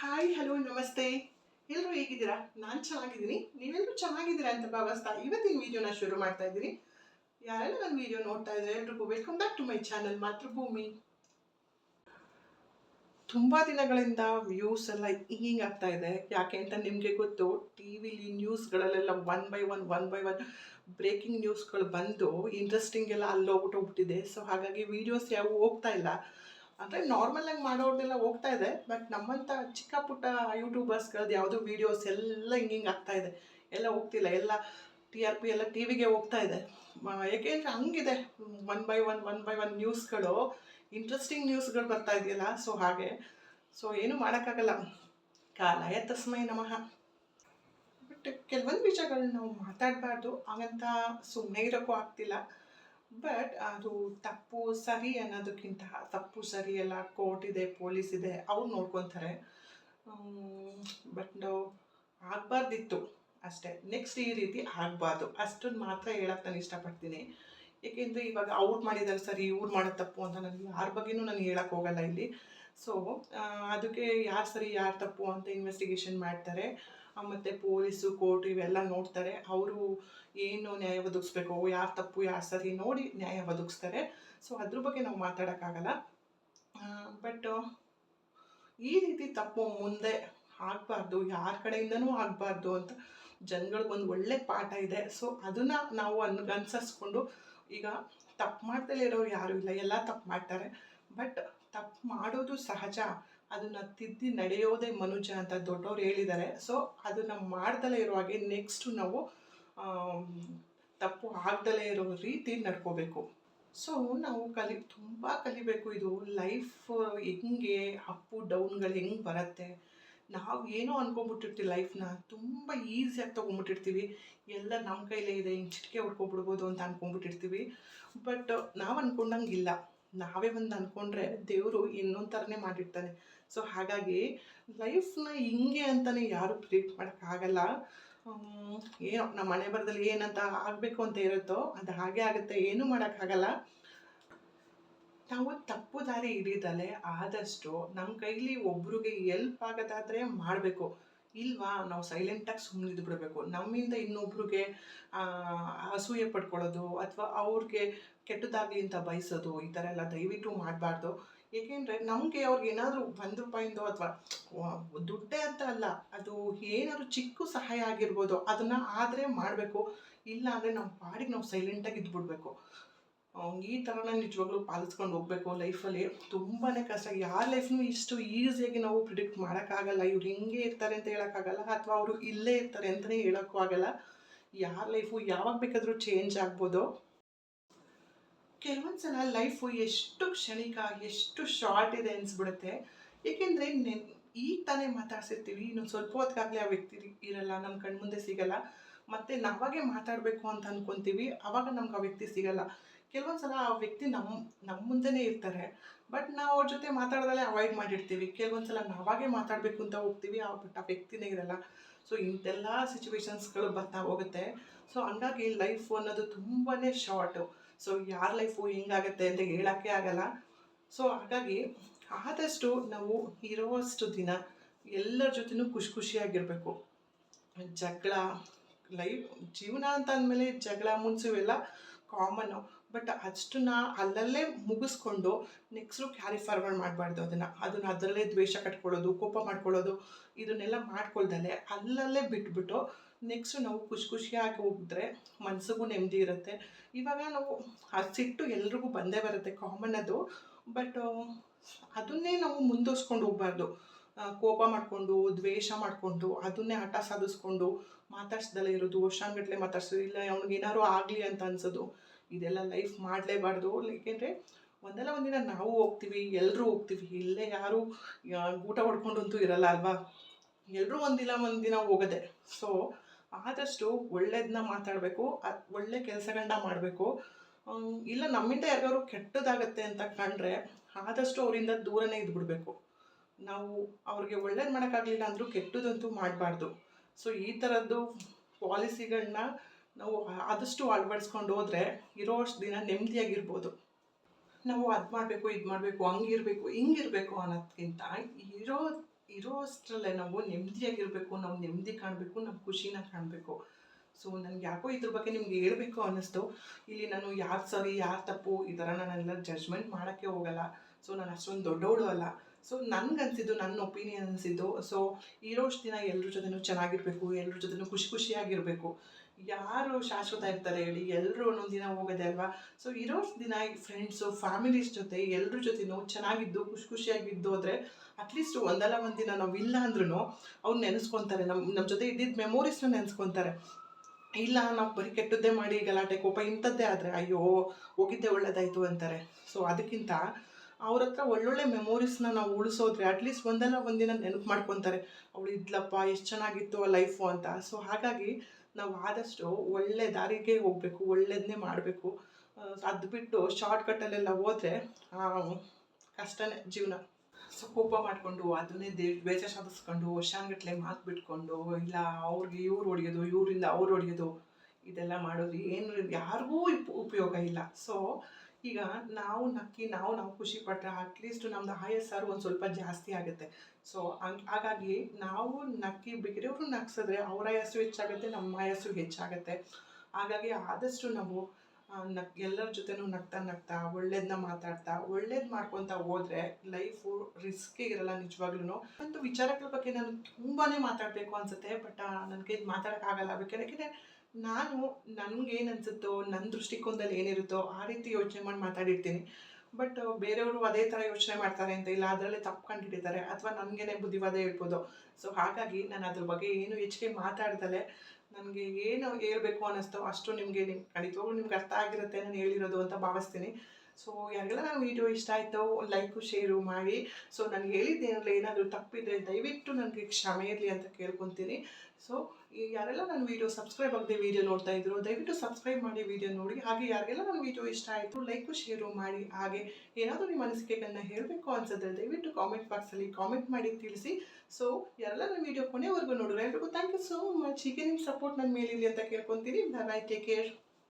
Hi hello ನಮಸ್ತೆ. ಎಲ್ಲರೂ ಹೇಗಿದ್ದೀರಾ? ನಾನು ಚೆನ್ನಾಗಿದ್ದೀನಿ. ನೀವೆಲ್ಲರೂ ಚೆನ್ನಾಗಿದ್ದೀರಾ ಅಂತ ಭಾವಿಸ್ತಾ ಇವತ್ತಿನ ವಿಡಿಯೋನ ಶುರು ಮಾಡ್ತಾ ಇದ್ದೀನಿ. ಯಾರೆಲ್ಲ ನನ್ನ ವಿಡಿಯೋ ನೋಡ್ತಾ ಇದ್ದಾರೆ ಎಲ್ರಿಗೂ welcome back to my channel Mathrubhumi. ತುಂಬ ದಿನಗಳಿಂದ ವ್ಯೂಸ್ ಎಲ್ಲ ಹಿಂಗಿಂಗ್ ಆಗ್ತಾ ಇದೆ. ಯಾಕೆ ಅಂತ ನಿಮಗೆ ಗೊತ್ತು ಟಿ ವಿಲಿ ನ್ಯೂಸ್ಗಳಲ್ಲೆಲ್ಲ one by one one by one breaking ನ್ಯೂಸ್ಗಳು ಬಂದು ಇಂಟ್ರೆಸ್ಟಿಂಗ್ ಎಲ್ಲ ಅಲ್ಲಿ ಹೋಗ್ಬಿಟ್ಟೋಗ್ಬಿಟ್ಟಿದೆ ಸೊ ಹಾಗಾಗಿ ವೀಡಿಯೋಸ್ ಯಾವ ಹೋಗ್ತಾ ಇಲ್ಲ. ಅಂದರೆ ನಾರ್ಮಲ್ ಆಗಿ ಮಾಡೋರ್ನೆಲ್ಲ ಹೋಗ್ತಾ ಇದೆ ಬಟ್ ನಮ್ಮಂಥ ಚಿಕ್ಕ ಪುಟ್ಟ ಯೂಟ್ಯೂಬರ್ಸ್ಗಳದ್ದು ಯಾವುದೋ ವೀಡಿಯೋಸ್ ಎಲ್ಲ ಹಿಂಗೆ ಹಿಂಗೆ ಆಗ್ತಾ ಇದೆ. ಎಲ್ಲ ಹೋಗ್ತಿಲ್ಲ, ಎಲ್ಲ ಟಿ ಆರ್ ಪಿ ಎಲ್ಲ ಟಿ ವಿಗೆ ಹೋಗ್ತಾ ಇದೆ. ಏಕೆಂದರೆ ಹಂಗಿದೆ one by one one by one ನ್ಯೂಸ್ಗಳು interesting ನ್ಯೂಸ್ಗಳು ಬರ್ತಾ ಇದೆಯಲ್ಲ ಸೊ ಹಾಗೆ. ಸೊ ಏನು ಮಾಡೋಕ್ಕಾಗಲ್ಲ. ಕಾಲಾಯ ತಸ್ಮೈ ನಮಃ. ಬಟ್ ಕೆಲವೊಂದು ವಿಷಯಗಳನ್ನ ನಾವು ಮಾತಾಡಬಾರ್ದು, ಹಾಗಂತ ಸುಮ್ಮನೆ ಇರೋಕ್ಕೂ ಆಗ್ತಿಲ್ಲ. ಬಟ್ ಅದು ತಪ್ಪು ಸರಿ ಅನ್ನೋದಕ್ಕಿಂತ ತಪ್ಪು ಸರಿ ಎಲ್ಲ ಕೋರ್ಟ್ ಇದೆ ಪೊಲೀಸ್ ಇದೆ, ಅವ್ರು ನೋಡ್ಕೊತಾರೆ. ಬಟ್ ನಾವು ಆಗಬಾರ್ದಿತ್ತು ಅಷ್ಟೇ. ನೆಕ್ಸ್ಟ್ ಈ ರೀತಿ ಆಗಬಾರ್ದು. ಅಷ್ಟನ್ನು ಮಾತ್ರ ಹೇಳಕ್ಕೆ ನಾನು ಇಷ್ಟಪಡ್ತೀನಿ. ಏಕೆಂದರೆ ಇವಾಗ ಅವ್ರು ಮಾಡಿದ್ದಾರೆ ಸರಿ, ಇವ್ರು ಮಾಡೋದು ತಪ್ಪು ಅಂತ ನನಗೆ ಯಾರ ಬಗ್ಗೆನೂ ನಾನು ಹೇಳಕ್ಕೆ ಹೋಗಲ್ಲ ಇಲ್ಲಿ. ಸೊ ಅದಕ್ಕೆ ಯಾರು ಸರಿ, ಯಾರು ತಪ್ಪು ಅಂತ ಇನ್ವೆಸ್ಟಿಗೇಷನ್ ಮಾಡ್ತಾರೆ. ಮತ್ತೆ ಪೊಲೀಸು, ಕೋರ್ಟ್ ಇವೆಲ್ಲ ನೋಡ್ತಾರೆ. ಅವರು ಏನು ನ್ಯಾಯ ಒದಗಿಸ್ಬೇಕು, ಯಾರು ತಪ್ಪು, ಯಾರು ಸರಿ ನೋಡಿ ನ್ಯಾಯ ಒದಗಿಸ್ತಾರೆ. ಸೊ ಅದ್ರ ಬಗ್ಗೆ ನಾವು ಮಾತಾಡೋಕ್ಕಾಗಲ್ಲ. ಬಟ್ ಈ ರೀತಿ ತಪ್ಪು ಮುಂದೆ ಆಗಬಾರ್ದು, ಯಾರ ಕಡೆಯಿಂದನೂ ಆಗಬಾರ್ದು ಅಂತ ಜನಗಳಿಗೆ ಒಂದು ಒಳ್ಳೆ ಪಾಠ ಇದೆ. ಸೊ ಅದನ್ನು ನಾವು ಅನ್ ಅನುಸರಿಸ್ಕೊಂಡು ಈಗ ತಪ್ಪು ಮಾಡ್ದಲೇ ಇರೋರು ಯಾರೂ ಇಲ್ಲ, ಎಲ್ಲ ತಪ್ಪು ಮಾಡ್ತಾರೆ. ಬಟ್ ತಪ್ಪು ಮಾಡೋದು ಸಹಜ. ಅದನ್ನು ತಿದ್ದಿ ನಡೆಯೋದೇ ಮನುಜ ಅಂತ ದೊಡ್ಡವ್ರು ಹೇಳಿದ್ದಾರೆ. ಸೊ ಅದನ್ನು ಮಾಡ್ದಲೇ ಇರೋ ಹಾಗೆ ನೆಕ್ಸ್ಟು ನಾವು ತಪ್ಪು ಆಗ್ದಲೇ ಇರೋ ರೀತಿ ನಡ್ಕೋಬೇಕು. ಸೊ ನಾವು ಕಲಿ, ತುಂಬ ಕಲಿಬೇಕು ಇದು. ಲೈಫ್ ಹೆಂಗೆ ಅಪ್ಪು ಡೌನ್ಗಳು ಹೆಂಗೆ ಬರುತ್ತೆ? ನಾವು ಏನೋ ಅನ್ಕೊಂಬಿಟ್ಟಿರ್ತೀವಿ ಲೈಫ್ನ ತುಂಬ ಈಸಿಯಾಗಿ ತೊಗೊಂಬಿಟ್ಟಿರ್ತೀವಿ ಎಲ್ಲ ನಮ್ಮ ಕೈಲೇ ಇದೆ ಹಿಂಗೆ ಚಿಟಿಕೆ ಹೊಡ್ಕೊಬಿಡ್ಬೋದು ಅಂತ ಅನ್ಕೊಂಬಿಟ್ಟಿರ್ತೀವಿ ಬಟ್ ನಾವು ಅನ್ಕೊಂಡಂಗಿಲ್ಲ. ನಾವೇ ಒಂದು ಅಂದ್ಕೊಂಡ್ರೆ ದೇವರು ಇನ್ನೊಂದು ಥರನೇ ಮಾಡಿರ್ತಾನೆ. ಸೊ ಹಾಗಾಗಿ ಲೈಫ್ನ ಹಿಂಗೆ ಅಂತಲೇ ಯಾರು ಪ್ರಿಡಿಕ್ಟ್ ಮಾಡೋಕ್ಕಾಗಲ್ಲ ಏನೋ ನಮ್ಮ ಮನೆ ಬರದಲ್ಲಿ ಏನಂತ ಆಗಬೇಕು ಅಂತ ಇರುತ್ತೋ ಅದು ಹಾಗೆ ಆಗುತ್ತೆ, ಏನೂ ಮಾಡೋಕ್ಕಾಗಲ್ಲ ನಾವು ತಪ್ಪು ದಾರಿ ಹಿಡಿದಲೆ ಆದಷ್ಟು ನಮ್ಮ ಕೈಲಿ ಒಬ್ರಿಗೆ ಎಲ್ಪ್ ಆಗೋದಾದರೆ ಮಾಡಬೇಕು. ಇಲ್ವಾ? ನಾವು ಸೈಲೆಂಟಾಗಿ ಸುಮ್ಮನೆ ಬಿಡಬೇಕು ನಮ್ಮಿಂದ ಇನ್ನೊಬ್ರಿಗೆ ಅಸೂಯೆ ಪಡ್ಕೊಳ್ಳೋದು ಅಥವಾ ಅವ್ರಿಗೆ ಕೆಟ್ಟದಾಗಲಿ ಅಂತ ಬಯಸೋದು, ಈ ಥರ ಎಲ್ಲ ದಯವಿಟ್ಟು ಮಾಡಬಾರ್ದು. ಏಕೆಂದರೆ ನಮಗೆ ಅವ್ರಿಗೆ ಏನಾದರೂ ಒಂದು ರೂಪಾಯಿಂದೋ ಅಥವಾ ದುಡ್ಡೇ ಅಂತ ಅಲ್ಲ, ಅದು ಏನಾದ್ರು ಚಿಕ್ಕ ಸಹಾಯ ಆಗಿರ್ಬೋದು, ಅದನ್ನು ಆದರೆ ಮಾಡಬೇಕು. ಇಲ್ಲ ಅಂದರೆ ನಮ್ಮ ಪಾಡಿಗೆ ನಾವು ಸೈಲೆಂಟಾಗಿ ಇದ್ಬಿಡ್ಬೇಕು. ಈ ಥರನ ನಿಜವಾಗ್ಲೂ ಪಾಲಿಸ್ಕೊಂಡು ಹೋಗ್ಬೇಕು ಲೈಫಲ್ಲಿ. ತುಂಬಾ ಕಷ್ಟ. ಯಾರ ಲೈಫ್ನು ಇಷ್ಟು ಈಸಿಯಾಗಿ ನಾವು ಪ್ರಿಡಿಕ್ಟ್ ಮಾಡೋಕ್ಕಾಗಲ್ಲ. ಇವ್ರು ಹಿಂಗೆ ಇರ್ತಾರೆ ಅಂತ ಹೇಳೋಕ್ಕಾಗಲ್ಲ. ಅಥವಾ ಅವರು ಇಲ್ಲೇ ಇರ್ತಾರೆ ಅಂತಲೇ ಹೇಳೋಕ್ಕೂ ಆಗಲ್ಲ. ಯಾರ ಲೈಫು ಯಾವಾಗ ಬೇಕಾದರೂ ಚೇಂಜ್ ಆಗ್ಬೋದು. ಕೆಲವೊಂದು ಸಲ ಲೈಫು ಎಷ್ಟು ಕ್ಷಣಿಕ, ಎಷ್ಟು ಶಾರ್ಟ್ ಇದೆ ಅನಿಸ್ಬಿಡುತ್ತೆ. ಏಕೆಂದರೆ ನೆನ್ ಈಗ ತಾನೇ ಮಾತಾಡ್ಸಿರ್ತೀವಿ, ಇನ್ನೊಂದು ಸ್ವಲ್ಪ ಹೊತ್ತಿಗಾಗಲೇ ಆ ವ್ಯಕ್ತಿ ಇರಲ್ಲ ನಮ್ಮ ಕಣ್ಮುಂದೆ ಸಿಗಲ್ಲ. ಮತ್ತು ನಾವಾಗೆ ಮಾತಾಡಬೇಕು ಅಂತ ಅನ್ಕೊಂತೀವಿ ಆವಾಗ ನಮ್ಗೆ ಆ ವ್ಯಕ್ತಿ ಸಿಗಲ್ಲ. ಕೆಲವೊಂದು ಸಲ ಆ ವ್ಯಕ್ತಿ ನಮ್ಮ ನಮ್ಮ ಮುಂದೆನೇ ಇರ್ತಾರೆ. ಬಟ್ ನಾವು ಅವ್ರ ಜೊತೆ ಮಾತಾಡೋದಲ್ಲೇ ಅವಾಯ್ಡ್ ಮಾಡಿರ್ತೀವಿ. ಕೆಲವೊಂದು ಸಲ ನಾವಾಗೆ ಮಾತಾಡಬೇಕು ಅಂತ ಹೋಗ್ತೀವಿ, ಆ ಬಟ್ ಆ ವ್ಯಕ್ತಿನೇ ಇರಲ್ಲ. ಸೊ ಇಂಥೆಲ್ಲ ಸಿಚುವೇಶನ್ಸ್ಗಳು ಬರ್ತಾ ಹೋಗುತ್ತೆ. ಸೊ ಹಂಗಾಗಿ ಲೈಫ್ ಅನ್ನೋದು ತುಂಬಾ ಶಾರ್ಟು ಸೊ ಯಾರ ಲೈಫು ಹಿಂಗಾಗತ್ತೆ ಅಂತ ಹೇಳೋಕ್ಕೆ ಆಗಲ್ಲ. ಸೊ ಹಾಗಾಗಿ ಆದಷ್ಟು ನಾವು ಇರೋವಷ್ಟು ದಿನ ಎಲ್ಲರ ಜೊತೆನೂ ಖುಷಿ ಖುಷಿಯಾಗಿರಬೇಕು. ಜಗಳ ಲೈಫ್ ಜೀವನ ಅಂತ ಅಂದಮೇಲೆ ಜಗಳ, ಮುನ್ಸು ಇವೆಲ್ಲ ಕಾಮನ್ನು ಬಟ್ ಅಷ್ಟನ್ನ ಅಲ್ಲಲ್ಲೇ ಮುಗಿಸ್ಕೊಂಡು ನೆಕ್ಸ್ಟು ಕ್ಯಾರಿ ಫಾರ್ವರ್ಡ್ ಮಾಡಬಾರ್ದು ಅದನ್ನು. ಅದನ್ನು ಅದರಲ್ಲೇ ದ್ವೇಷ ಕಟ್ಕೊಳ್ಳೋದು, ಕೋಪ ಮಾಡ್ಕೊಳ್ಳೋದು, ಇದನ್ನೆಲ್ಲ ಮಾಡ್ಕೊಳ್ದಲ್ಲೇ ಅಲ್ಲಲ್ಲೇ ಬಿಟ್ಬಿಟ್ಟು ನೆಕ್ಸ್ಟು ನಾವು ಖುಷಿ ಖುಷಿಯಾಗಿ ಹೋಗಿದ್ರೆ ಮನಸ್ಸಿಗೂ ನೆಮ್ಮದಿ ಇರುತ್ತೆ. ಇವಾಗ ನಾವು ಆ ಸಿಟ್ಟು ಎಲ್ರಿಗೂ ಬಂದೇ ಬರುತ್ತೆ ಕಾಮನ್ ಅದು. ಬಟ್ ಅದನ್ನೇ ನಾವು ಮುಂದುವರ್ಸ್ಕೊಂಡು ಹೋಗ್ಬಾರ್ದು. ಕೋಪ ಮಾಡಿಕೊಂಡು, ದ್ವೇಷ ಮಾಡಿಕೊಂಡು, ಅದನ್ನೇ ಹಠ ಸಾಧಿಸ್ಕೊಂಡು ಮಾತಾಡ್ಸ್ದಲ್ಲೇ ಇರೋದು, ವರ್ಷಾನ್ಗಟ್ಲೆ ಮಾತಾಡ್ಸೋದು, ಇಲ್ಲ ಅವ್ನಿಗೆ ಏನಾದ್ರು ಆಗಲಿ ಅಂತ ಅನ್ಸೋದು, ಇದೆಲ್ಲ ಲೈಫ್ ಮಾಡಲೇಬಾರ್ದು. ಏಕೆಂದರೆ ಒಂದಲ್ಲ ಒಂದಿನ ನಾವು ಹೋಗ್ತೀವಿ ಎಲ್ಲರೂ ಹೋಗ್ತೀವಿ. ಇಲ್ಲೇ ಯಾರು ಊಟ ಊಟ ಹೊಡ್ಕೊಂಡಂತೂ ಇರಲ್ಲ ಅಲ್ವಾ? ಎಲ್ಲರೂ ಒಂದಿನ ಒಂದಿನ ಹೋಗೋದೆ. ಸೊ ಆದಷ್ಟು ಒಳ್ಳೇದನ್ನ ಮಾತಾಡಬೇಕು ಒಳ್ಳೆ ಕೆಲಸಗಳನ್ನ ಮಾಡಬೇಕು. ಇಲ್ಲ ನಮ್ಮಿಂದ ಯಾರಿಗಾದ್ರು ಕೆಟ್ಟದಾಗತ್ತೆ ಅಂತ ಕಂಡ್ರೆ ಆದಷ್ಟು ಅವರಿಂದ ದೂರನೇ ಇದ್ಬಿಡ್ಬೇಕು. ನಾವು ಅವ್ರಿಗೆ ಒಳ್ಳೇದು ಮಾಡೋಕ್ಕಾಗಲಿಲ್ಲ ಅಂದರೂ ಕೆಟ್ಟದಂತೂ ಮಾಡಬಾರ್ದು. ಸೊ ಈ ಥರದ್ದು ಪಾಲಿಸಿಗಳನ್ನ ನಾವು ಆದಷ್ಟು ಅಳವಡಿಸ್ಕೊಂಡು ಹೋದರೆ ಇರೋಷ್ಟು ದಿನ ನೆಮ್ಮದಿಯಾಗಿರ್ಬೋದು ನಾವು ಅದು ಮಾಡಬೇಕು, ಇದು ಮಾಡಬೇಕು, ಹಂಗಿರಬೇಕು, ಹಿಂಗಿರಬೇಕು ಅನ್ನೋದಕ್ಕಿಂತ ಇರೋ ಇರೋ ಅಷ್ಟರಲ್ಲೇ ನಾವು ನೆಮ್ಮದಿಯಾಗಿರಬೇಕು, ನಾವು ನೆಮ್ಮದಿ ಕಾಣಬೇಕು, ನಾವು ಖುಷಿನ ಕಾಣಬೇಕು. ಸೊ ನನಗೆ ಯಾಕೋ ಇದ್ರ ಬಗ್ಗೆ ನಿಮ್ಗೆ ಹೇಳ್ಬೇಕು ಅನ್ನಿಸ್ತು. ಇಲ್ಲಿ ನಾನು ಯಾರು ಸರಿ ಯಾರು ತಪ್ಪು, ಈ ಥರ ನಾನೆಲ್ಲ ಜಡ್ಜ್ಮೆಂಟ್ ಮಾಡೋಕ್ಕೆ ಹೋಗಲ್ಲ. ಸೊ ನಾನು ಅಷ್ಟೊಂದು ದೊಡ್ಡವಳು ಅಲ್ಲ. ಸೊ ನನಗೆ ನನ್ನ ಒಪಿನಿಯನ್ ಅನಿಸಿದ್ದು. ಸೊ ಇರೋಷ್ಟು ದಿನ ಎಲ್ಲರ ಜೊತೆನೂ ಚೆನ್ನಾಗಿರಬೇಕು ಎಲ್ಲರ ಜೊತೆನೂ ಖುಷಿ ಖುಷಿಯಾಗಿರಬೇಕು. ಯಾರು ಶಾಶ್ವತ ಇರ್ತಾರೆ ಹೇಳಿ ಎಲ್ಲರೂ ಒಂದೊಂದು ದಿನ ಹೋಗೋದೆ ಅಲ್ವಾ? ಸೊ ಇರೋಷ್ಟು ದಿನ ಫ್ರೆಂಡ್ಸು ಫ್ಯಾಮಿಲೀಸ್ ಜೊತೆ ಎಲ್ಲರ ಜೊತೆನೂ ಚೆನ್ನಾಗಿದ್ದು, ಖುಷಿ ಖುಷಿಯಾಗಿದ್ದು ಹೋದರೆ ಅಟ್ಲೀಸ್ಟ್ ಒಂದಲ್ಲ ಒಂದಿನ ದಿನ ನಾವು ಇಲ್ಲ ಅಂದ್ರೂ ಅವ್ರು ನೆನೆಸ್ಕೊತಾರೆ. ನಮ್ಮ ನಮ್ಮ ಜೊತೆ ಇದ್ದಿದ್ದ ಮೆಮೊರೀಸ್ನ ನೆನೆಸ್ಕೊತಾರೆ. ಇಲ್ಲ, ನಾವು ಬರೀ ಕೆಟ್ಟದ್ದೇ ಮಾಡಿ ಗಲಾಟೆ, ಕೋಪ ಇಂಥದ್ದೇ ಆದರೆ ಅಯ್ಯೋ, ಹೋಗಿದ್ದೆ ಒಳ್ಳೇದಾಯಿತು ಅಂತಾರೆ. ಸೊ ಅದಕ್ಕಿಂತ ಅವ್ರ ಹತ್ರ ಒಳ್ಳೊಳ್ಳೆ ಮೆಮೊರೀಸ್ನ ನಾವು ಉಳಿಸೋದ್ರೆ ಅಟ್ಲೀಸ್ಟ್ ಒಂದಲ್ಲ ಒಂದಿನ ನೆನಪು ಮಾಡ್ಕೊತಾರೆ. ಅವಳು ಇದ್ಲಪ್ಪ, ಎಷ್ಟು ಚೆನ್ನಾಗಿತ್ತು ಆ ಲೈಫು ಅಂತ. ಸೊ ಹಾಗಾಗಿ ನಾವು ಆದಷ್ಟು ಒಳ್ಳೆ ದಾರಿಗೆ ಹೋಗಬೇಕು ಒಳ್ಳೇದನ್ನೇ ಮಾಡಬೇಕು. ಅದು ಬಿಟ್ಟು ಶಾರ್ಟ್ಕಟ್ಟಲ್ಲೆಲ್ಲ ಹೋದರೆ ಕಷ್ಟನೇ ಜೀವನ. ಸೊ ಕೋಪ ಮಾಡಿಕೊಂಡು, ಅದನ್ನೇ ದೇ ದ್ವೇಷ ಸಾಧಿಸ್ಕೊಂಡು ವರ್ಷಾನ್ಗಟ್ಲೆ ಮಾತು ಬಿಟ್ಕೊಂಡು, ಇಲ್ಲ, ಅವ್ರಿಗೆ ಇವ್ರು ಹೊಡೆಯೋದು, ಇವರಿಂದ ಅವ್ರು ಹೊಡೆಯೋದು, ಇದೆಲ್ಲ ಮಾಡೋದು ಏನು ಯಾರಿಗೂ ಉಪ್, ಉಪಯೋಗ ಇಲ್ಲ. ಸೊ ಈಗ ನಾವು ನಕ್ಕಿ, ನಾವು ನಾವು ಖುಷಿ ಪಟ್ಟರೆ ಅಟ್ಲೀಸ್ಟ್ ನಮ್ದು ಆಯಸ್ಸಾರು ಒಂದು ಸ್ವಲ್ಪ ಜಾಸ್ತಿ ಆಗುತ್ತೆ. ಸೊ ಹಂಗ್, ಹಾಗಾಗಿ ನಾವು ನಕ್ಕಿ ಬೇರೆಯವರು ನಕ್ಸಿದ್ರೆ ಅವ್ರ ಆಯಸ್ಸು ಹೆಚ್ಚಾಗುತ್ತೆ, ನಮ್ಮ ಆಯಸ್ಸು ಹೆಚ್ಚಾಗುತ್ತೆ. ಹಾಗಾಗಿ ಆದಷ್ಟು ನಾವು ನಕ್ ಎಲ್ಲರ ಜೊತೆನೂ ನಗ್ತಾ ನಗ್ತಾ ಒಳ್ಳೇದನ್ನ ಮಾತಾಡ್ತಾ, ಒಳ್ಳೇದು ಮಾಡ್ಕೊತಾ ಹೋದ್ರೆ ಲೈಫು ರಿಸ್ಕೇ ಇರಲ್ಲ ನಿಜವಾಗ್ಲೂ ಒಂದು ವಿಚಾರಗಳ ಬಗ್ಗೆ ನಾನು ತುಂಬಾ ಮಾತಾಡಬೇಕು ಅನ್ಸುತ್ತೆ ಬಟ್ ನನಗೆ ಇದು ಮಾತಾಡೋಕ್ಕಾಗಲ್ಲ ಯಾಕೆಂದರೆ ನಾನು ನನಗೇನು ಅನ್ಸುತ್ತೋ ನನ್ನ ದೃಷ್ಟಿಕೋನದಲ್ಲಿ ಏನಿರುತ್ತೋ ಆ ರೀತಿ ಯೋಚನೆ ಮಾಡಿ ಮಾತಾಡಿರ್ತೀನಿ. ಬಟ್ ಬೇರೆಯವರು ಅದೇ ಥರ ಯೋಚನೆ ಮಾಡ್ತಾರೆ ಅಂತ ಇಲ್ಲ, ಅದರಲ್ಲೇ ತಪ್ಪು ಕಂಡುಹಿಡಿತಾರೆ ಅಥವಾ ನನಗೇನೆ ಬುದ್ಧಿವಾದ ಹೇಳ್ಬೋದು. ಸೊ ಹಾಗಾಗಿ ನಾನು ಅದ್ರ ಬಗ್ಗೆ ಏನು ಹೆಚ್ಚಿಗೆ ಮಾತಾಡ್ದಲೆ ನನಗೆ ಏನು ಹೇಳ್ಬೇಕು ಅನ್ನಿಸ್ತೋ ಅಷ್ಟು ನಿಮಗೆ ನಿಮ್ಗೆ ಖಂಡಿತವಾಗ್ಲೂ ನಿಮ್ಗೆ ಅರ್ಥ ಆಗಿರುತ್ತೆ, ನಾನು ಹೇಳಿರೋದು ಅಂತ ಭಾವಿಸ್ತೀನಿ. ಸೊ ಯಾರಿಗೆಲ್ಲ ನನ್ನ ವೀಡಿಯೋ ಇಷ್ಟ ಆಯಿತು ಲೈಕು ಶೇರು ಮಾಡಿ. ಸೊ ನಾನು ಹೇಳಿದ್ದೇನಲ್ಲ, ಏನಾದರೂ ತಪ್ಪಿದ್ರೆ ದಯವಿಟ್ಟು ನನಗೆ ಕ್ಷಮೆ ಇರಲಿ ಅಂತ ಕೇಳ್ಕೊತೀನಿ. ಸೊ ಯಾರೆಲ್ಲ ನನ್ನ ವೀಡಿಯೋ ಸಬ್ಸ್ಕ್ರೈಬ್ ಆಗದೆ ವೀಡಿಯೋ ನೋಡ್ತಾ ಇದ್ರು, ದಯವಿಟ್ಟು ಸಬ್ಸ್ಕ್ರೈಬ್ ಮಾಡಿ ವೀಡಿಯೋ ನೋಡಿ. ಹಾಗೆ ಯಾರಿಗೆಲ್ಲ ನನ್ನ ವೀಡಿಯೋ ಇಷ್ಟ ಆಯಿತು ಲೈಕು ಶೇರು ಮಾಡಿ. ಹಾಗೆ ಏನಾದರೂ ನಿಮ್ಮ ಅನಿಸಿಕೆಗಳನ್ನ ಹೇಳಬೇಕು ಅನ್ಸಿದ್ರೆ ದಯವಿಟ್ಟು ಕಾಮೆಂಟ್ ಬಾಕ್ಸಲ್ಲಿ ಕಾಮೆಂಟ್ ಮಾಡಿ ತಿಳಿಸಿ. ಸೊ ಯಾರೆಲ್ಲ ನನ್ನ ವೀಡಿಯೋ ಕೊನೆವರೆಗೂ ನೋಡಿದ್ರೆ, ಎಲ್ರಿಗೂ ಥ್ಯಾಂಕ್ ಯು ಸೋ ಮಚ್ ಹೀಗೆ ನಿಮ್ಮ ಸಪೋರ್ಟ್ ನನ್ನ ಮೇಲಿರಲಿ ಅಂತ ಕೇಳ್ಕೊತೀನಿ. Bye take care